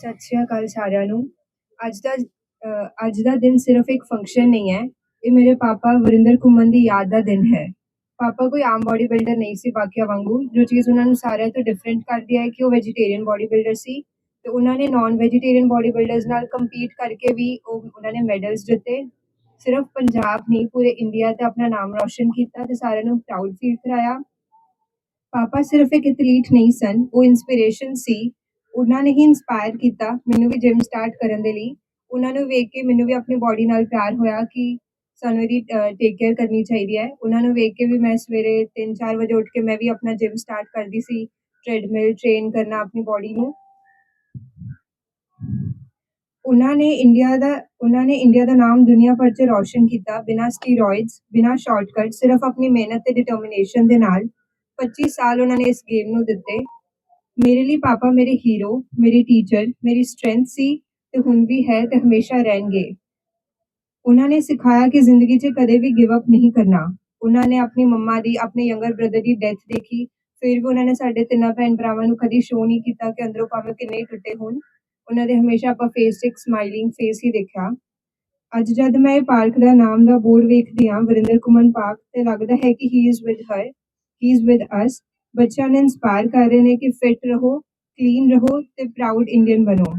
ਸਤਿ ਸ਼੍ਰੀ ਅਕਾਲ ਸਾਰਿਆਂ ਨੂੰ। ਅੱਜ ਦਾ ਅੱਜ ਦਾ ਦਿਨ ਸਿਰਫ ਇੱਕ ਫੰਕਸ਼ਨ ਨਹੀਂ ਹੈ। ਇਹ ਮੇਰੇ ਪਾਪਾ ਵਰਿੰਦਰ ਘੁੰਮਣ ਦੀ ਯਾਦ ਦਾ ਦਿਨ ਹੈ। ਪਾਪਾ ਕੋਈ ਆਮ ਬਾਡੀ ਬਿਲਡਰ ਨਹੀਂ ਸੀ ਬਾਕੀਆਂ ਵਾਂਗੂ। ਜੋ ਚੀਜ਼ ਉਹਨਾਂ ਨੂੰ ਸਾਰਿਆਂ ਤੋਂ ਡਿਫਰੈਂਟ ਕਰਦੀ ਹੈ ਕਿ ਉਹ ਵੈਜੀਟੇਰੀਅਨ ਬਾਡੀ ਬਿਲਡਰ ਸੀ ਤੇ ਉਹਨਾਂ ਨੇ ਨਾਨ ਵੈਜੀਟੇਰੀਅਨ ਬਾਡੀ ਬਿਲਡਰਸ ਨਾਲ ਕੰਪੀਟ ਕਰਕੇ ਵੀ ਉਹ ਉਹਨਾਂ ਨੇ ਮੈਡਲਸ ਜਿੱਤੇ। ਸਿਰਫ ਪੰਜਾਬ ਨਹੀਂ, ਪੂਰੇ ਇੰਡੀਆ ਤੇ ਆਪਣਾ ਨਾਮ ਰੌਸ਼ਨ ਕੀਤਾ ਤੇ ਸਾਰਿਆਂ ਨੂੰ ਪ੍ਰਾਊਡ ਫੀਲ ਕਰਾਇਆ। ਪਾਪਾ ਸਿਰਫ ਇੱਕ ਐਥਲੀਟ ਨਹੀਂ ਸਨ, ਉਹ ਇਨਸਪੀਰੇਸ਼ਨ ਸੀ। ਉਹਨਾਂ ਨੇ ਹੀ ਇਨਸਪਾਇਰ ਕੀਤਾ ਮੈਨੂੰ ਵੀ ਜਿਮ ਸਟਾਰਟ ਕਰਨ ਦੇ ਲਈ। ਉਹਨਾਂ ਨੂੰ ਵੇਖ ਕੇ ਮੈਨੂੰ ਵੀ ਆਪਣੀ ਬਾਡੀ ਨਾਲ ਪਿਆਰ ਹੋਇਆ ਕਿ ਸਾਨੂੰ ਇਹਦੀ ਟੇਕ ਕੇਅਰ ਕਰਨੀ ਚਾਹੀਦੀ ਹੈ। ਉਹਨਾਂ ਨੂੰ ਵੇਖ ਕੇ ਵੀ ਮੈਂ ਸਵੇਰੇ 3-4 ਵਜੇ ਉੱਠ ਕੇ ਮੈਂ ਵੀ ਆਪਣਾ ਜਿਮ ਸਟਾਰਟ ਕਰਦੀ ਸੀ। ਟ੍ਰੈਡਮਿਲ ਟ੍ਰੇਨ ਕਰਨਾ ਆਪਣੀ ਬਾਡੀ ਨੂੰ। ਉਹਨਾਂ ਨੇ ਇੰਡੀਆ ਦਾ, ਉਹਨਾਂ ਨੇ ਇੰਡੀਆ ਦਾ ਨਾਮ ਦੁਨੀਆ ਭਰ 'ਚ ਰੌਸ਼ਨ ਕੀਤਾ ਬਿਨਾਂ ਸਟੀਰੋਇਡਸ ਬਿਨਾਂ ਸ਼ਾਰਟਕਟ ਸਿਰਫ ਆਪਣੀ ਮਿਹਨਤ ਤੇ ਡਿਟਰਮੀਨੇਸ਼ਨ ਦੇ ਨਾਲ। 25 ਸਾਲ ਉਹਨਾਂ ਨੇ ਇਸ ਗੇਮ ਨੂੰ ਦਿੱਤੇ। ਮੇਰੇ ਲਈ ਪਾਪਾ ਮੇਰੇ ਹੀਰੋ ਮੇਰੀ ਟੀਚਰ ਮੇਰੀ ਸਟਰੈਂਥ ਸੀ ਤੇ ਹੁਣ ਵੀ ਹੈ ਤੇ ਹਮੇਸ਼ਾ ਰਹਿਣਗੇ। ਉਹਨਾਂ ਨੇ ਸਿਖਾਇਆ ਕਿ ਜ਼ਿੰਦਗੀ 'ਚ ਕਦੇ ਵੀ ਗਿਵ ਅਪ ਨਹੀਂ ਕਰਨਾ। ਉਹਨਾਂ ਨੇ ਆਪਣੀ ਮੰਮਾ ਦੀ, ਆਪਣੇ ਯੰਗਰ ਬ੍ਰਦਰ ਦੀ ਡੈਥ ਦੇਖੀ। ਫਿਰ ਵੀ ਉਹਨਾਂ ਨੇ ਸਾਡੇ ਤਿੰਨਾਂ ਭੈਣ ਭਰਾਵਾਂ ਨੂੰ ਕਦੀ ਸ਼ੋਅ ਨਹੀਂ ਕੀਤਾ ਕਿ ਅੰਦਰੋਂ ਭਾਵੇਂ ਕਿੰਨੇ ਟੁੱਟੇ ਹੋਣ। ਉਹਨਾਂ ਦੇ ਹਮੇਸ਼ਾ ਆਪਾਂ ਫੇਸ 'ਤੇ ਇੱਕ ਸਮਾਈਲਿੰਗ ਫੇਸ ਹੀ ਦੇਖਿਆ। ਅੱਜ ਜਦ ਮੈਂ ਇਹ ਪਾਰਕ ਦਾ ਨਾਮ ਦਾ ਬੋਰਡ ਵੇਖਦੀ ਹਾਂ, ਵਰਿੰਦਰ ਕੁਮਨ ਪਾਰਕ, ਤੇ ਲੱਗਦਾ ਹੈ ਕਿ he is with her he is with us ਬੱਚਿਆਂ ਨੂੰ ਇਨਸਪਾਇਰ ਕਰ ਰਹੇ ਨੇ ਕਿ ਫਿਟ ਰਹੋ ਕਲੀਨ ਰਹੋ ਤੇ ਪ੍ਰਾਊਡ ਇੰਡੀਅਨ ਬਣੋ।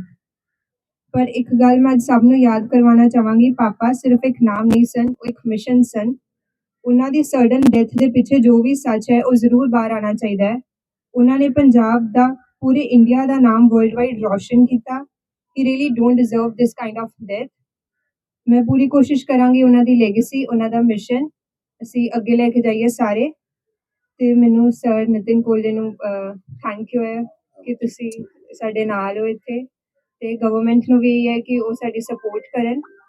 ਪਰ ਇੱਕ ਗੱਲ ਮੈਂ ਅੱਜ ਸਭ ਨੂੰ ਯਾਦ ਕਰਵਾਉਣਾ ਚਾਹਾਂਗੀ, ਪਾਪਾ ਸਿਰਫ ਇੱਕ ਨਾਮ ਨਹੀਂ ਸਨ, ਉਹ ਇੱਕ ਮਿਸ਼ਨ ਸਨ। ਉਹਨਾਂ ਦੀ ਸਡਨ ਡੈਥ ਦੇ ਪਿੱਛੇ ਜੋ ਵੀ ਸੱਚ ਹੈ, ਉਹ ਜ਼ਰੂਰ ਬਾਹਰ ਆਉਣਾ ਚਾਹੀਦਾ ਹੈ। ਉਹਨਾਂ ਨੇ ਪੰਜਾਬ ਦਾ, ਪੂਰੇ ਇੰਡੀਆ ਦਾ ਨਾਮ ਵਰਲਡ ਵਾਈਡ ਰੋਸ਼ਨ ਕੀਤਾ he really don't deserve this kind of death ਮੈਂ ਪੂਰੀ ਕੋਸ਼ਿਸ਼ ਕਰਾਂਗੀ ਉਹਨਾਂ ਦੀ ਲੈਗੇਸੀ ਉਹਨਾਂ ਦਾ ਮਿਸ਼ਨ ਅਸੀਂ ਅੱਗੇ ਲੈ ਕੇ ਜਾਈਏ ਸਾਰੇ। ਤੇ ਮੈਨੂੰ ਸਰ ਨਿਤਿਨ ਕੋਲੇ ਨੂੰ ਥੈਂਕ ਯੂ ਹੈ ਕਿ ਤੁਸੀਂ ਸਾਡੇ ਨਾਲ ਹੋ ਇੱਥੇ ਤੇ ਗਵਰਨਮੈਂਟ ਨੂੰ ਵੀ ਇਹ ਹੈ ਕਿ ਉਹ ਸਾਡੀ ਸਪੋਰਟ ਕਰਨ।